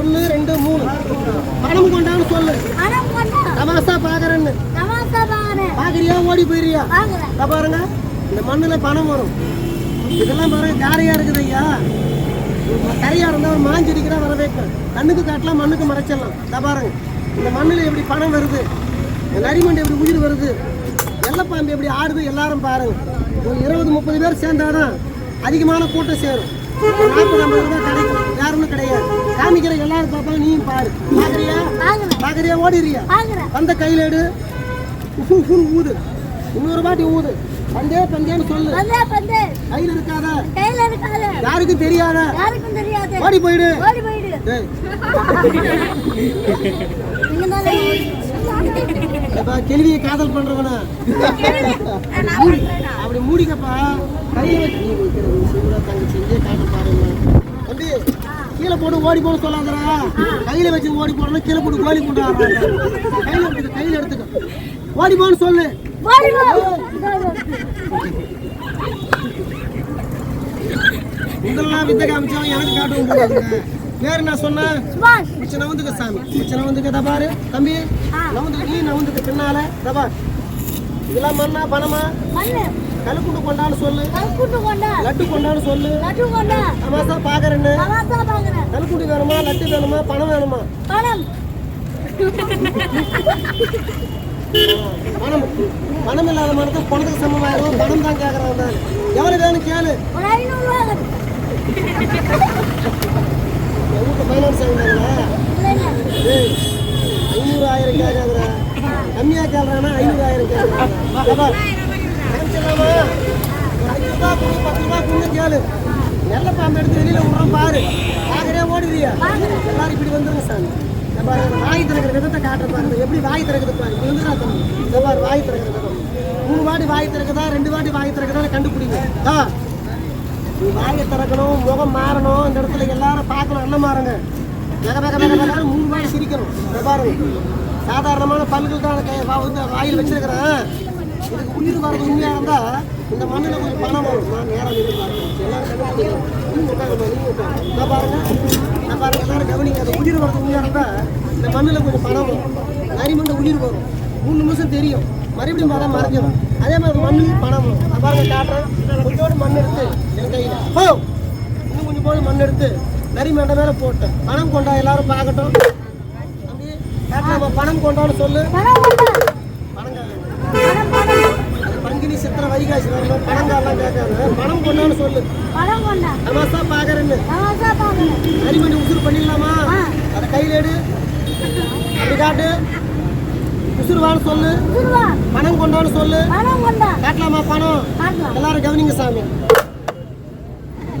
ஒன்று ரெண்டு மூணு. பணம் கொண்டான்னு சொல்லு. தமாசா பாக்குறேன்னு. பாக்குறியா ஓடி போயிடுறியா பாருங்க இந்த மண்ணுல பணம் வரும். இதெல்லாம் பாருங்க காரையா இருக்குது ஐயா. கரையா இருந்தா ஒரு மாஞ்செடிக்கிறா வர வைக்கும் கண்ணுக்கு காட்டலாம் மண்ணுக்கு மறைச்சிடலாம். இதோ பாருங்க இந்த மண்ணுல எப்படி பணம் வருது? இந்த நரிமண்டு எப்படி உயிர் வருது? வெள்ளப்பாம்பு எப்படி ஆடுது? எல்லாரும் பாருங்க. ஒரு இருபது முப்பது பேர் சேர்ந்தாதான் அதிகமான கூட்டம் சேரும். நாற்பது ஐம்பது ரூபாய் கிடைக்கும். யாருமே காமிக்கிற எல்லாரும் பார்ப்பாங்க நீயும் பாரு. பாக்குறியா? பாக்குறியா? பாக்குறேன். வந்த கையில எடு. உஃபு உஃபுன்னு ஊது. இன்னொரு வாட்டி ஊது. பந்தே பந்தேன்னு சொல்லு. கையில இருக்காத. கையில இருக்காது. யாருக்கும் தெரியாத. யாருக்கும் தெரியாது. ஓடி போயிடு. ஓடி போயிடு. கேள்வியை காதல் பண்றவனா? அப்படி மூடிக்கப்பா. கையில வச்சு தங்கச்சி இங்கே காட்ட பாருங்க கீழே போட்டு ஓடி போட சொல்லாதடா. கையில வச்சு ஓடி போடணும் கீழே போட்டு கோலி கொண்டு கையில எடுத்துக்க கையில எடுத்துக்க. ஓடி போன்னு சொல்லு. உங்களெல்லாம் வித்தை காமிச்சாலும் எனக்கு கூடாதுங்க பேர் சொன்னேன் சுபாஷ். உச்சி நவந்துக்க சாமி. உச்சி நவந்துக்க பாரு தம்பி. நவந்துக்க நீ நவந்துக்க பின்னால தபா இதெல்லாம் மண்ணா பணமா? கழுக்குண்டு கொண்டான்னு சொல்லு. கல்குட்டு கொண்டா லட்டு கொண்டான்னு சொல்லு. லட்டு கொண்டா தமாசா பாக்குறேன்னு. தமாசா பாக்குறேன். கழுக்குண்டி வேணுமா லட்டு வேணுமா பணம் வேணுமா? பணம். பணம். பணம் இல்லாத மனத்தை பணத்துக்கு சமமாயிரும் பணம் தான் கேட்கறான் தான் எவ்வளவு வேணும். கேளு வீட்டு ஃபைனான்ஸ் ஏய், ஐநூறு ஆயிரம் கேட்காதுடா கம்மியா கேட்கறானா ஐநூறு ஆயிரம் கேட்கறான் நல்ல பாம்பு எடுத்து வெளியில விடுறோம் பாரு. பாக்குறே ஓடுவியா எல்லாரும் இப்படி வந்துருங்க சாமி. இந்த வாய் திறக்கிற விதத்தை காட்டுற பாருங்க. எப்படி வாய் திறக்குது பாரு. இப்படி வந்துடா தம்பி. இந்த பாரு வாய் திறக்கிற விதம் மூணு வாட்டி வாய் திறக்குதா ரெண்டு வாட்டி வாய் திறக்குதா கண்டுபிடிங்க. ஆ நீ வாயை திறக்கணும் முகம் மாறணும். இந்த இடத்துல எல்லாரும் பார்க்கணும் அண்ணன் மாறுங்க. வேக வேக வேக வேக மூணு வாய் சிரிக்கணும். இதை பாருங்க சாதாரணமான பல்கள் தான் கை- வா- வந்து வாயில் வச்சிருக்கிறேன். இதுக்கு உயிர் வரது உண்மையாக இருந்தால் இந்த மண்ணில் கொஞ்சம் பணம் வரும். நான் நேரம் நின்று எல்லாரும் கண்டுபிடிக்கணும். நீங்க உட்காருங்க, நீங்க உட்காருங்க. இதை பாருங்க நான் பாருங்க எல்லாரும் கவனிங்க. அந்த உயிர் வரது உண்மையாக இருந்தால் இந்த மண்ணில் கொஞ்சம் பணம் வரும். நரிமண்ட உயிர் வரும். மூணு நிமிஷம் தெரியும். மறுபடியும் பார்த்தா மறைஞ்சிடும் அதே மாதிரி மண்ணில் பணம் வரும். நான் பாருங்க காட்டுறேன் கொஞ்சோடு மண் எடுத்து என் கையில். ஓ இன்னும் கொஞ்சம் போது மண் எடுத்து நரிமண்ட மேலே போட்டேன். பணம் கொண்டா எல்லாரும் பார்க்கட்டும். தம்பி பணம் கொண்டான்னு சொல்லு. பணம் அது சித்திரை வைகாசி வரணும் பணங்காரெல்லாம் கேட்காது. பணம் கொண்டான்னு சொல்லு. பணம் கொண்டா? தமாசா பார்க்கறேன்னு தமாசா பாக்குறேன். நரிமண்டி உசுறு பண்ணிடலாமா. அதை கையில் எடு. அப்படி காட்டு. உசுறுவான்னு சொல்லு. பணம் கொண்டான்னு சொல்லு. பணம் கொண்டா? காட்டலாமா பணம்? எல்லாரும் கவனிங்க சாமி.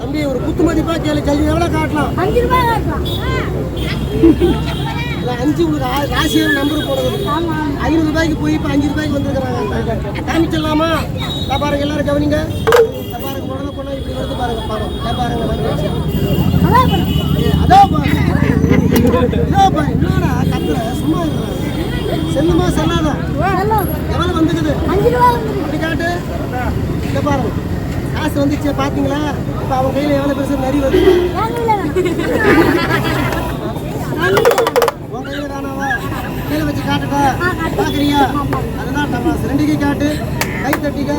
தம்பி ஒரு குத்து மதிப்பா கேளு. ஜல்லி எவ்வளோ காட்டலாம்? அஞ்சு ரூபாய் காட்டலாம். இல்லை அஞ்சு உங்களுக்கு ராசியான நம்பர் போடுறது. ஐநூறு ரூபாய்க்கு போய் இப்போ அஞ்சு ரூபாய்க்கு வந்துருக்குறாங்க. காமிச்சிடலாமா? பாருங்க எல்லாரும் கவனிங்க. பாருங்க குழந்தை கொண்டா இப்படி வருது பாருங்க பணம் இதோ பாருங்க வந்துருச்சு. அதான் பணம் ஏய், அதோ பாரு. இதோ பாரு என்னடா கத்துற? சும்மா. செல்லுமா செல்லாதா. செல்லம் எவ்வளோ வந்துக்குது? அப்படி காட்டு. இதை பாருங்க. காசு வந்துச்சு பாத்தீங்களா? இப்போ அவன் கையில் எவ்வளோ பெருசு நரி வருது என் கையில வேணும் என் கையில வேணும் உன் கையில் தானாவா கீழே வச்சு காட்டுட்டா ஆ, காட்டு. பார்க்குறியா அதுதான் டமாஸ் ரெண்டு கை காட்டு. கை தட்டிக்க.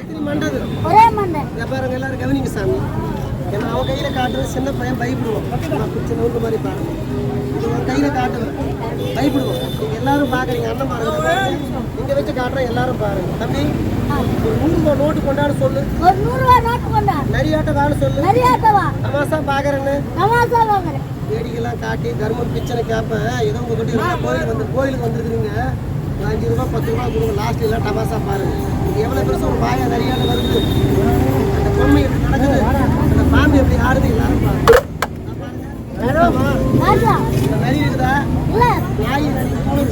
எத்தனை மண்டது? ஒரே மண்டை. இதை பாருங்க எல்லாரும் கவனிங்க சாமி. ஏன்னா அவன் கையில் காட்டுறது சின்ன பையன் பயப்படுவான். நான் பிடிச்ச நோண்டு மாதிரி பாருங்க. இது உன் கையில் காட்டுவேன் பயப்படுவோம் நீங்க எல்லாரும் பார்க்குறீங்க அண்ணன் பாருங்க. இங்கே வச்சு காட்டுறேன் எல்லாரும் பாருங்க. தம்பி ஒரு நூறு ரூபாய் நோட்டு கொண்டாட சொல்லு. ஒரு நூறு ரூபாய் நோட்டு கொண்டா. நரியாட்ட வேலை சொல்லு. தமாசா பார்க்குறேன்னு தமாசா வேடிக்கைலாம் காட்டி தர்மம் பிச்சனை கேட்பேன் ஏதோ உங்க கிட்ட இருந்தா கோயிலுக்கு வந்து கோயிலுக்கு வந்துருக்குறீங்க. அஞ்சு ரூபா பத்து ரூபா கொடுங்க. லாஸ்ட் எல்லாம் டபாசா பாருங்க இது எவ்வளோ பெருசு ஒரு வாயா வருது. அந்த பொம்மை எப்படி நடக்குது? அந்த பாம்பு எப்படி ஆடுது? எல்லாரும் பாருங்க நரி இருக்குதா? நாய் பூனை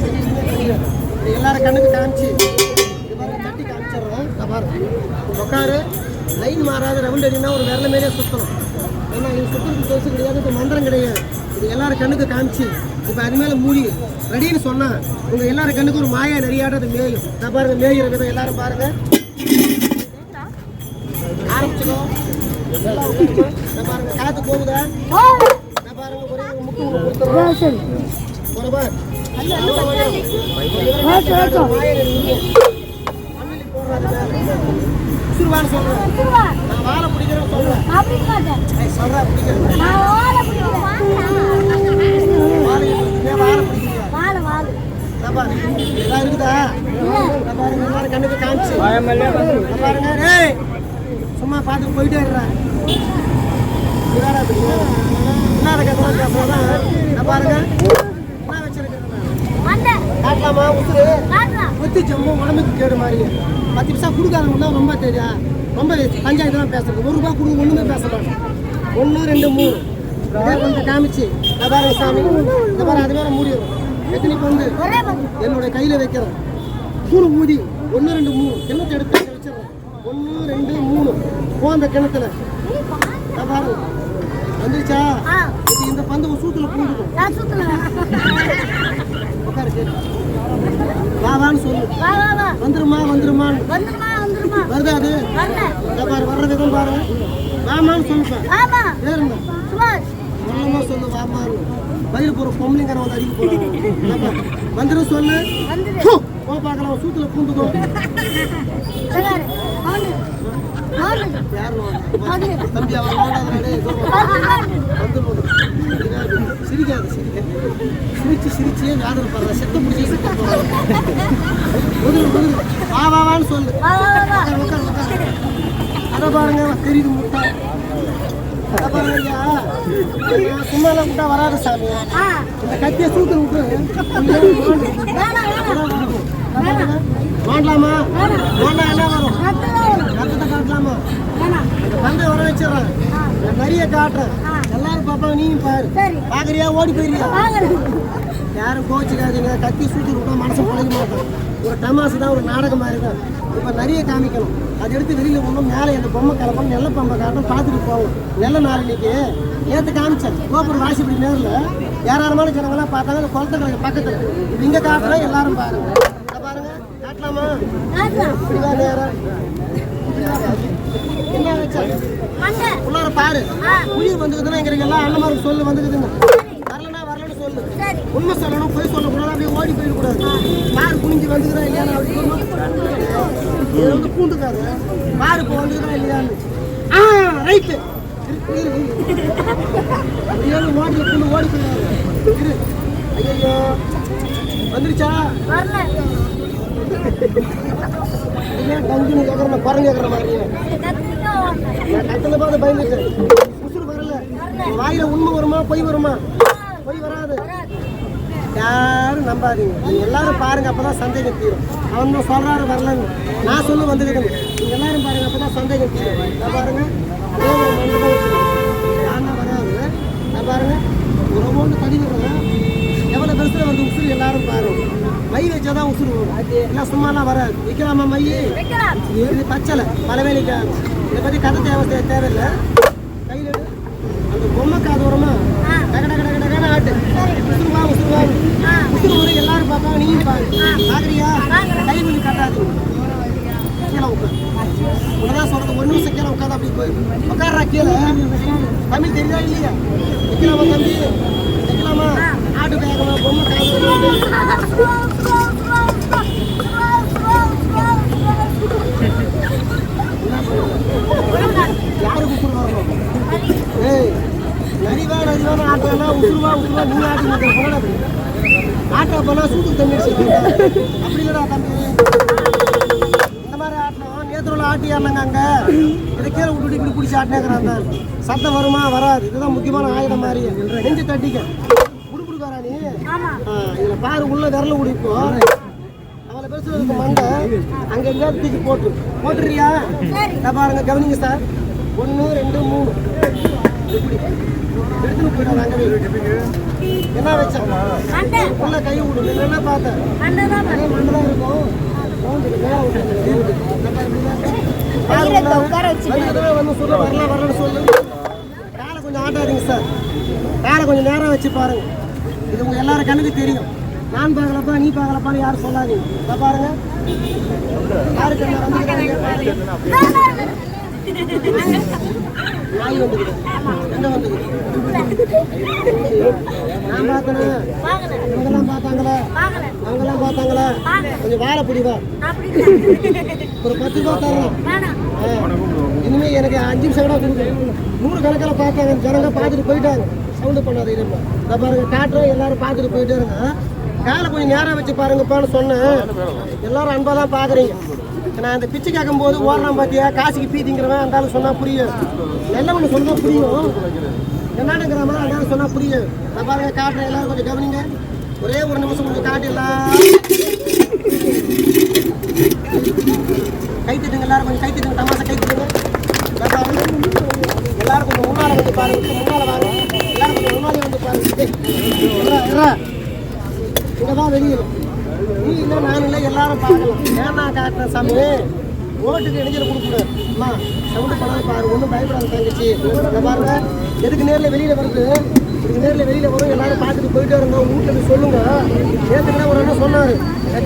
எல்லாரும் கண்ணுக்கு காமிச்சு. நான் பாருங்க உட்காரு. லைன் மாறாத. ரவுண்ட் அடினா ஒரு விரல மாரியே சுற்றணும் ஏன்னா இது சுற்றுறதுக்கு தோசை கிடையாது. இப்போ மந்திரம் கிடையாது. இது எல்லாரும் கண்ணுக்கு காமிச்சு. இப்போ அது மேலே மூடி. ரெடின்னு சொன்னா உங்க எல்லாரும் கண்ணுக்கு ஒரு மாயா நிறையாட அது மேயும். நான் பாருங்க மேயிற விதம் எல்லாரும் பாருங்க. உட்காருங்க. நான் பாருங்க பாருங்க காத்து போகுதா? போகுது. இதை பாருங்க ஒரே ஒரு முட்டு ஒன்று கொடுத்துறோம் உசுருவான்னு சொல்றேன். நான் வாழை பிடிக்கிறேன் சொல்றேன். மாட்டேன். பிடிக்கிறேன். நான் பிடிக்கிறேன். பிடிக்கிறேன் இருக்குதா? பாருங்க கண்ணுக்கு காமிச்சு. பாருங்க ஏய் சும்மா பார்த்துட்டு போயிட்டே இருக்கிறேன் பாருங்க. காட்டலாமா? காட்டுறா. ஒத்தி ஜம்மு உடம்புக்கு கேடு மாதிரி. பத்து பைசா கொடுக்காதவங்கன்னா ரொம்ப தெரியும் ரொம்ப பஞ்சாயத்து தான் பேசுறது. ஒரு ரூபா கொடுங்க ஒண்ணுமே பேச மாட்டேன் ஒன்று ரெண்டு மூணு. இதே கொஞ்சம் காமிச்சு. பாருங்க சாமி. இதை பாரு அது வேற மூடிடும் எத்தனை பந்து. என்னோட கையில வைக்கிறேன். மூணு ஊதி. ஒன்று ரெண்டு மூணு. கிணத்து எடுத்து வச்சிடுறேன். ஒன்று ரெண்டு மூணு. போ அந்த கிணத்துல. பாருங்க வந்துச்சா இந்த பந்து சூத்துல பூந்துக்கும் வா வான்னு சொல்லு. வா, வா, வா. வந்துருமா வந்துருமா, வந்துருமா. வருதா அது? வரல. இதை பாரு வர்ற விதம் பாருங்க வாமான்னு ஆமா. சுபாஷ். சொல்லமா சொல்லு வாமான்னு. பயிர் போகிற பொம்பளைங்கிற வந்து அடிக்க வந்துடும் சொல்லு. வந்துரு. போ பார்க்கலாம். சூத்துல பூந்துக்கோ சிரிக்காது சிரிச்சு சிரிச்சே வியாதம் பாருங்க செத்த போகிறாங்க முதல் முதல் வா வா வான்னு சொல்லு. உட்கார், உட்கார், உட்கார். அதை பாருங்க தெரியுது முட்டை. அதை பாருங்க. ஐயா நான் சும்மாலாம் விட்டா வராது சாமி. இந்த கத்தியை சூத்துல விட்டு மாண்டலாமா மாண்டா என்ன வரும். ரத்தத்தை காட்டலாமா. அந்த பந்தை வர வச்சிடறேன். நிறைய காட்டுறேன். எல்லாரும் பாப்பா நீயும் பாரு. பாக்குறியா? ஓடி வாங்க. யாரும் கோச்சிக்காதீங்க கத்தி சூத்தி விட்டா மனசு பழக மாட்டோம் ஒரு டமாசு தான் ஒரு நாடகம் மாதிரி தான். இப்போ நிறைய காமிக்கணும். அதை எடுத்து வெளியில் போகணும் மேலே இந்த பொம்மை கலப்பம் நெல்ல பொம்மை காட்டும் பார்த்துட்டு போவோம். நெல்ல நாளைக்கு நேற்று காமிச்சேன். கோபுரம் வாசிப்படி நேரில். ஏராளமான ஜனங்களாம் பார்த்தாங்க குளத்தை கிடக்கு பக்கத்தில். இங்கே காட்டுறேன் எல்லாரும் பாருங்க. உள்ளார பாரு. உயிர் வந்துக்குதுன்னா எங்களுக்கு எல்லாம் அண்ணமாருக்கு சொல்லு வந்துக்குதுன்னு. வரலன்னா வரலன்னு சொல்லு. சரி. உண்மை சொல்லணும் போய் சொல்லக்கூடாது அப்படியே ஓடி போயிடக்கூடாது. யார் குனிஞ்சு வந்துக்கிறா இல்லையான்னு அப்படி சொல்லணும். இது வந்து பூண்டுக்காது பாரு இப்போ வந்துக்கிறா இல்லையான்னு. ஆ ரைட்டு. அப்படியே மாட்டில் பூண்டு ஓடி போயிடாது ஐயோ வந்துருச்சா? வரல. ஏன் டங்குன்னு கேட்குற குரங்கு கேட்குற மாதிரி கத்திரிக்காய் வாங்க. நான் கத்துல பார்த்து பயந்துட்டேன் உசுறு வரல உன் வாயில உண்மை வருமா பொய் வருமா பொய் வராது யாரும் நம்பாதீங்க நீங்க எல்லாரும் பாருங்க அப்பதான் சந்தேகம் தீரும் அவன் தான் சொல்றாரு வரலன்னு நான் சொல்லு வந்துருக்கேன் நீங்க எல்லாரும் பாருங்க அப்பதான் சந்தேகம் தீரும் நான் பாருங்க அதே ஒரு மண்டு தான் வராது நான் பாருங்க ஒரு அமௌண்ட் தடி விடுறேன் பெருசுல வந்து உசுறு எல்லாரும் பாருங்க மை வச்சாதான் உசுறு வரும். எல்லாம் சும்மாலாம் வராது. வைக்கலாமா மை. இது பச்சலை. பலவேலிக்கா இதை பற்றி கதை தேவை தேவையில்லை. கையில். அந்த பொம்மை காது வரமா ஆ. டக டக டக டகன்னு ஆட்டு. உசுருவா உசுருவா. உசுறு வரும் எல்லாரும் பார்ப்பாங்க நீயும் பாரு. பார்க்குறியா. கை பண்ணி கட்டாதீங்க கீழே சொல்றது ஒரு நிமிஷம் கீழே உட்காந்து அப்படி போய் உட்கார்றா கீழே தமிழ் தெரியுதா இல்லையா வைக்கலாமா தம்பி வைக்கலாமா ஆட்டு வேகமா பொம்மை காது வருமா? வரணும் ஏய் நரிவா நரிவான ஆட்டம்னா உசுருவா உசுருவா நீ ஆட்டி நிற்கிற போடாது போனா சூத்துக்கு தண்ணி அப்படி இல்லடா தம்பி நேத்துல ஆட்டி ஆடினாங்க அங்க. இதை கீழே விட்டுட்டு இப்படி பிடிச்சி ஆட்டினேங்கிறாங்க. சத்தம் வருமா? வராது. இதுதான் முக்கியமான ஆயுதம் மாதிரி. நெஞ்சு தட்டிக்க. குடுக்குடுக்காரா நீ இதுல பாரு உள்ள விரல உடிக்கும் அவளை பேசுறது மண்டை அங்க எங்கேயாவது தூக்கி போட்டு. போட்டுறியா? சரி. இதை பாருங்க கவனிங்க சார். ஒன்று ரெண்டு மூணு. இப்படி. எடுத்துன்னு போயிடாது அங்கே என்ன மண்டை. உள்ள கை விடு. என்ன பார்த்தேன். மண்டை தான் இருக்கும் கவுந்துட்டு மேலே விட்டுட்டு. இந்த பாரு, இப்படி தான். பாரு உட்கார வச்சுக்க. வந்ததுமே வரல வரலன்னு சொல்லு. காலை கொஞ்சம் ஆட்டாதீங்க சார். வேலை கொஞ்சம் நேரம் வச்சு பாருங்க. இது உங்கள் எல்லாரும் கண்ணுக்கு தெரியும். நான் பார்க்கலப்பா நீ பார்க்கலப்பான்னு யாரும் சொல்லாதீங்க. இதை பாருங்க. யாருக்கு பாருங்க. நாய் வந்துக்குது எங்க வந்துக்குது நான் பார்த்தேனே பார்க்கல. இவங்கெல்லாம் பார்த்தாங்களா. அவங்கெல்லாம் பார்த்தாங்களா கொஞ்சம் வாழை பிடிவா ஒரு பத்து ரூபா தரலாம். இனிமே எனக்கு அஞ்சு நிமிஷம் கூட கொடுங்க நூறு கணக்கில் பார்த்தாங்க. ஜனங்க பார்த்துட்டு போயிட்டாங்க. சவுண்டு பண்ணாத இந்த பாருங்க காட்டுறோம் எல்லாரும் பார்த்துட்டு போயிட்டே இருங்க. காலை கொஞ்சம் நேரம் வச்சு பாருங்கப்பான்னு சொன்னேன். எல்லாரும் அன்பா தான் பார்க்குறீங்க. நான் அந்த பிச்சை கேட்கும் போது ஓடுறான் பார்த்தியா காசுக்கு பீதிங்கிறவன் அந்த ஆளு சொன்னா புரியும். நல்ல ஒன்று சொன்னா புரியும்? என்னங்கிற மாதிரி அந்த ஆளு சொன்னா புரியும். நான் பாருங்க காட்டுறேன் எல்லாரும் கொஞ்சம் கவனிங்க. ஒரே ஒரு நிமிஷம் கொஞ்சம் காட்டிடலாம். கை தட்டுங்க எல்லாரும் கொஞ்சம் கை தட்டுங்க தமாசா கை தட்டுங்க. எல்லாரும் கொஞ்சம் முன்னால வந்து பாருங்க முன்னால வாங்க. எல்லாரும் கொஞ்சம் முன்னாடி வந்து பாருங்க. இங்கதான் வெளியில நீ இல்லை நான் இல்லை எல்லாரும் பார்க்கலாம். ஏன்னா காட்டுறேன் சாமி ஓட்டுக்கு இடைஞ்சல் கொடுக்கணும் அம்மா சவுண்டு பண்ணாத பாரு ஒன்றும் பயப்படாத தங்கச்சி. இதை பாருங்க எதுக்கு நேரில் வெளியில் வருது? நேரில் வெளியில் வரும் எல்லாரும் பார்த்துட்டு போயிட்டே இருங்க வீட்டில் போய் சொல்லுங்க. நேற்றுக்கு ஒரு அண்ணன் சொன்னார்.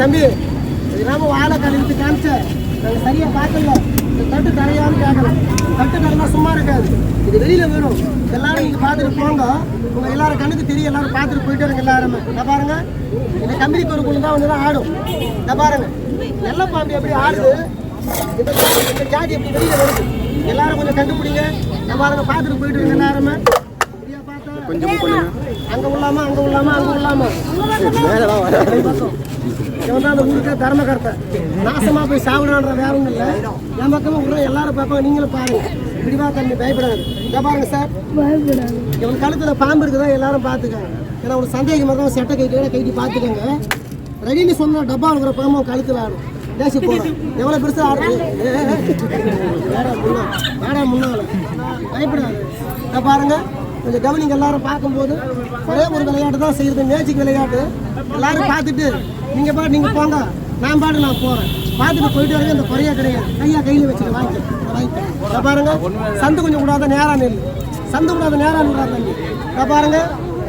தம்பி இல்லாம வாழை கழுவிட்டு காமிச்ச. நாங்கள் சரியாக பார்க்கல. இந்த தட்டு தரையான்னு கேட்கலாம். தட்டு தரனா சும்மா இருக்காது. இது வெளியில் வரும். எல்லாரும் நீங்க பார்த்துட்டு போங்க. உங்கள் எல்லாரும் கண்ணுக்கு தெரியும். எல்லாரும் பார்த்துட்டு போயிட்டு இருங்க எல்லாருமே. இதை பாருங்க. இந்த கம்பெனி பொருட்கள் தான் வந்து தான் ஆடும். இதை பாருங்க. நல்ல பாம்பு எப்படி ஆடுது? இந்த ஜாதி எப்படி வெளியில் வருது? எல்லாரும் கொஞ்சம் கண்டுபிடிங்க. இதை பாருங்க பார்த்துட்டு போயிட்டு இருங்க எல்லாருமே. பார்த்தா அங்க உள்ளாமா அங்க உள்ளாமா அங்க உள்ளாமா. இவன் தான் அந்த ஊருக்கு தர்மகர்த்தா நாசமா போய் சாப்பிடான்ற வேற ஒன்றும் இல்லை. என் பக்கமா உள்ள எல்லாரும் பார்ப்பாங்க. நீங்களும் பாருங்க. இப்படிவா தண்ணி பயப்படாது இதை பாருங்க சார். இவன் கழுத்துல பாம்பு இருக்குதா எல்லாரும் பார்த்துக்கங்க. ஏன்னா ஒரு சந்தேகமாக தான் செட்டை கைட்டு கைட்டி பார்த்துக்கோங்க. ரெடின்னு சொன்னா டப்பா இருக்கிற பாம்பு கழுத்துல ஆடும். பேசி போகிறோம் எவ்வளோ பெருசா ஆடுது? வேடா முன்னா வேடா முன்னால பயப்படாது இதை பாருங்க. கொஞ்சம் கவனிங்க எல்லாரும் பார்க்கும்போது ஒரே ஒரு விளையாட்டு தான் செய்கிறது மேஜிக் விளையாட்டு. எல்லாரும் பார்த்துட்டு நீங்க பாட்டு நீங்க போங்க. நான் பாட்டு நான் போறேன். பார்த்துட்டு போயிட்டு வரேன் இந்த குறையா கிடையாது. கையா கையில வச்சுட்டு வாங்கி. வாங்கி. பாருங்க. சந்து கொஞ்சம் கூடாத நேரம் நெல் சந்து கூடாத நேரம் நெல் தம்பி பாருங்க.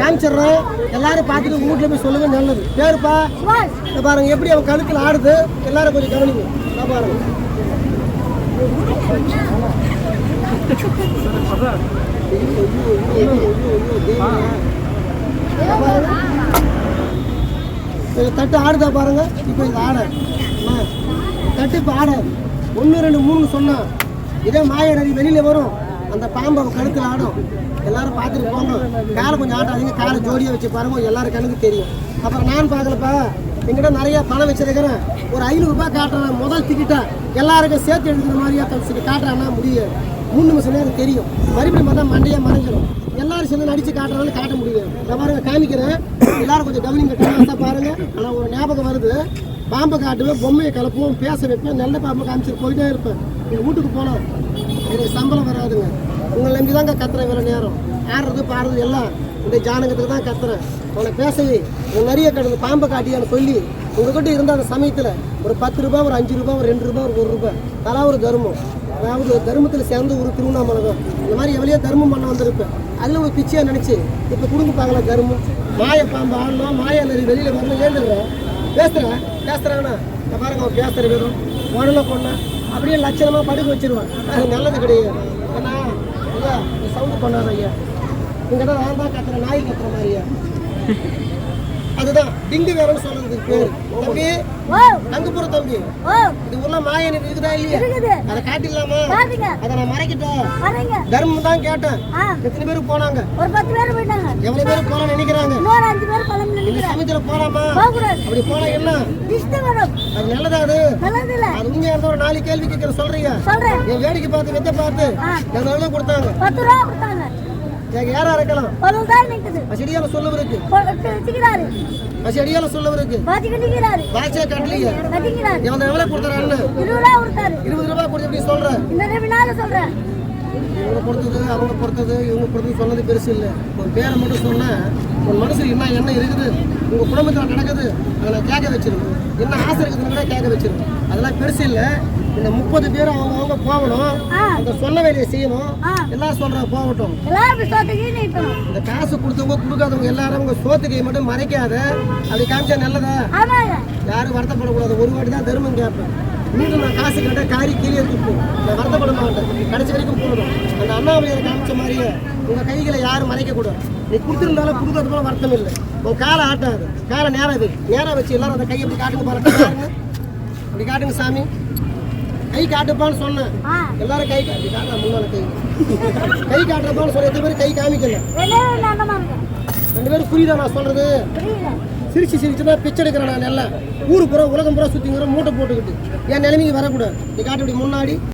காமிச்சிடுறோம் எல்லாரும் பார்த்துட்டு உங்க வீட்டுல போய் சொல்லுங்க நல்லது. பேருப்பா. இதை பாருங்க எப்படி அவன் கழுத்தில் ஆடுது? எல்லாரும் கொஞ்சம் கவனிங்க. பாருங்க. தட்டு ஆடுதா பாருங்க. இப்போ இது ஆட. தட்டு இப்போ ஆட. ஒன்று ரெண்டு மூணு சொன்னான் இதே மாய நதி வெளியில் வரும். அந்த பாம்பை கழுத்தில் ஆடும். எல்லாரும் பார்த்துட்டு போங்க. காலை கொஞ்சம் ஆட்டாதீங்க. காலை ஜோடியாக வச்சு பாருங்க. எல்லாரும் கண்ணுக்கு தெரியும். அப்புறம் நான் பார்க்கலப்பா. எங்கிட்ட நிறைய பணம் வச்சிருக்கிறேன். ஒரு ஐநூறுரூபா காட்டுறேன். முதல் திக்கிட்டேன் எல்லாருக்கும் சேர்த்து எடுக்கிற மாதிரியா காட்டுறான்னா முடியாது. மூணு நிமிஷம் நேரம் தெரியும். மறுபடியும் பார்த்தா மண்டையாக மறைஞ்சிடும் எல்லாரும் சேர்ந்து நடித்து காட்டுறதால காட்ட முடியும் நான் பாருங்க காமிக்கிறேன். எல்லாரும் கொஞ்சம் கவனிங்க கவனிச்சா பாருங்க. ஆனால் ஒரு ஞாபகம் வருது. பாம்பை காட்டுவேன் பொம்மையை கலப்புவோம் பேச வைப்பேன் நல்ல பாம்பை காமிச்சிட்டு போயிட்டே இருப்பேன். எங்கள் வீட்டுக்கு போனோம் எனக்கு சம்பளம் வராதுங்க. உங்களை நம்பி தாங்க கத்துறேன் இவ்வளோ நேரம். ஆடுறது பாடுறது எல்லாம் இந்த ஜானகத்துக்கு தான் கத்துறேன். அவனை பேசவே உங்கள் நிறைய கடந்து பாம்பை காட்டியான்னு சொல்லி உங்ககிட்ட இருந்த அந்த சமயத்தில் ஒரு பத்து ரூபா ஒரு அஞ்சு ரூபாய் ஒரு ரெண்டு ரூபாய் ஒரு ஒரு ரூபாய். தலா ஒரு தருமம். அதாவது தர்மத்தில் சேர்ந்து ஒரு திருவண்ணாமலை தான் இந்த மாதிரி எவ்வளோ தர்மம் பண்ண வந்திருப்பேன் அதில் ஒரு பிச்சையாக நினச்சி இப்போ கொடுங்க பார்க்கலாம் தர்மம். மாய பாம்பு ஆடணும் மாய நெறி வெளியில் வரணும் ஏந்துடுறேன் பேசுகிறேன் பேசுகிறாங்கண்ணா இந்த பாருங்க அவன் பேசுகிற வெறும் உடனே பொண்ணை அப்படியே லட்சணமாக படுக்க வச்சிருவேன். அது நல்லது கிடையாது. ஏன்னா ஐயா சவுண்டு பண்ணாத ஐயா. இங்கே தான் நான் தான் கத்துறேன் நாய் கத்துற மாதிரியா அதுதான். டிங்கு வேறன்னு சொல்றது பேர் தம்பி ஓ. அங்குப்புற தம்பி. இது உள்ள மாயன் இருக்குதா இல்லையா? அதை காட்டிடலாமா? அதை நான் மறைக்கிட்டேன் தர்மம் தான் கேட்டேன். எத்தனை பேர் போனாங்க? ஒரு பத்து பேர் போயிட்டாங்க. எவ்வளவு பேர் போலாம் நினைக்கிறாங்க? இன்னொரு அஞ்சு பேர் நினைக்கிறேன். சமயத்துல போலாமா? அப்படி போனா என்ன? வரும் அது நல்லதா அது? நல்லது இல்ல அது உண்மையா இருந்தா ஒரு நாலு கேள்வி கேட்கிற சொல்றீங்க? சொல்றேன். என் வேடிக்கை பார்த்து வெத்த பார்த்து. எனக்கு எவ்வளவு கொடுத்தாங்க? பத்து ரூபா கொடுத்தாங்க. எனக்கு யாரா இருக்கலாம் ஒரு தான் நிற்குது பசடியால சொல்லவருக்கு வச்சுக்கிறாரு பசடியால சொல்லவருக்கு பாத்திக்கு நிற்கிறாரு வாட்சே கட்டலையே கட்டிக்கிறாரு இவன் எவ்வளவு கொடுத்தாரு இருபது ரூபா கொடுத்தாரு. இருபது ரூபாய் கொடுத்து எப்படி சொல்ற? இந்த ரெண்டு சொல்றேன் இவங்க பொறுத்தது அவங்க பொறுத்தது இவங்க பொறுத்தது சொன்னது பெருசு இல்லை. உன் பேரை மட்டும் சொன்னா உன் மனசுல என்ன என்ன இருக்குது? உங்க குடும்பத்தில் நடக்குது அதை நான் கேட்க வச்சிருக்கேன் என்ன ஆசை இருக்குதுன்னு கூட கேட்க வச்சிருக்கேன் அதெல்லாம் பெருசு இல்லை. இந்த முப்பது பேர் அவங்க அவங்க போகணும் அந்த சொன்ன வேலையை செய்யணும். எல்லாம் சொல்றாங்க போகட்டும். இந்த காசு கொடுத்தவங்க கொடுக்காதவங்க எல்லாரும் உங்க சோத்துக்கை மட்டும் மறைக்காத. அப்படி காமிச்சா நல்லதா? யாரும் வருத்தப்படக்கூடாது. ஒரு வாட்டி தான் தர்மம் கேட்பேன். மீண்டும் நான் காசு கண்ட காரி கீழே தூக்கும் நான் வருத்தப்பட மாட்டேன். கடைசி வரைக்கும் போகணும் அந்த அண்ணாமலையை காமிச்ச மாதிரியே உங்கள் கைகளை யாரும் மறைக்கக்கூடாது. நீ கொடுத்துருந்தாலும் கொடுக்கறது போல வருத்தம் இல்லை. உன் காலை ஆட்டாது. காலை நேரம் வை நேரம் வச்சு எல்லாரும் அந்த கையை இப்படி காட்டுங்க பாருங்க. இப்படி காட்டுங்க. சாமி. கை காட்டுப்பான்னு சொன்னேன். எல்லாரும் கை காட்டி காட்டுறா முன்னால கை. கை காட்டுறப்பான்னு சொல்லி எத்தனை பேர் கை காமிக்கல. ரெண்டே பேரும் புரியுதா நான் சொல்றது? சிரிச்சு சிரிச்சு தான் பிச்சை எடுக்கிறேன் நான் எல்லாம் ஊரு பூரா உலகம் பூரா சுத்திங்கிற மூட்டை போட்டுக்கிட்டு. என் நிலைமைக்கு வரக்கூடாது. நீ காட்டு இப்படி முன்னாடி.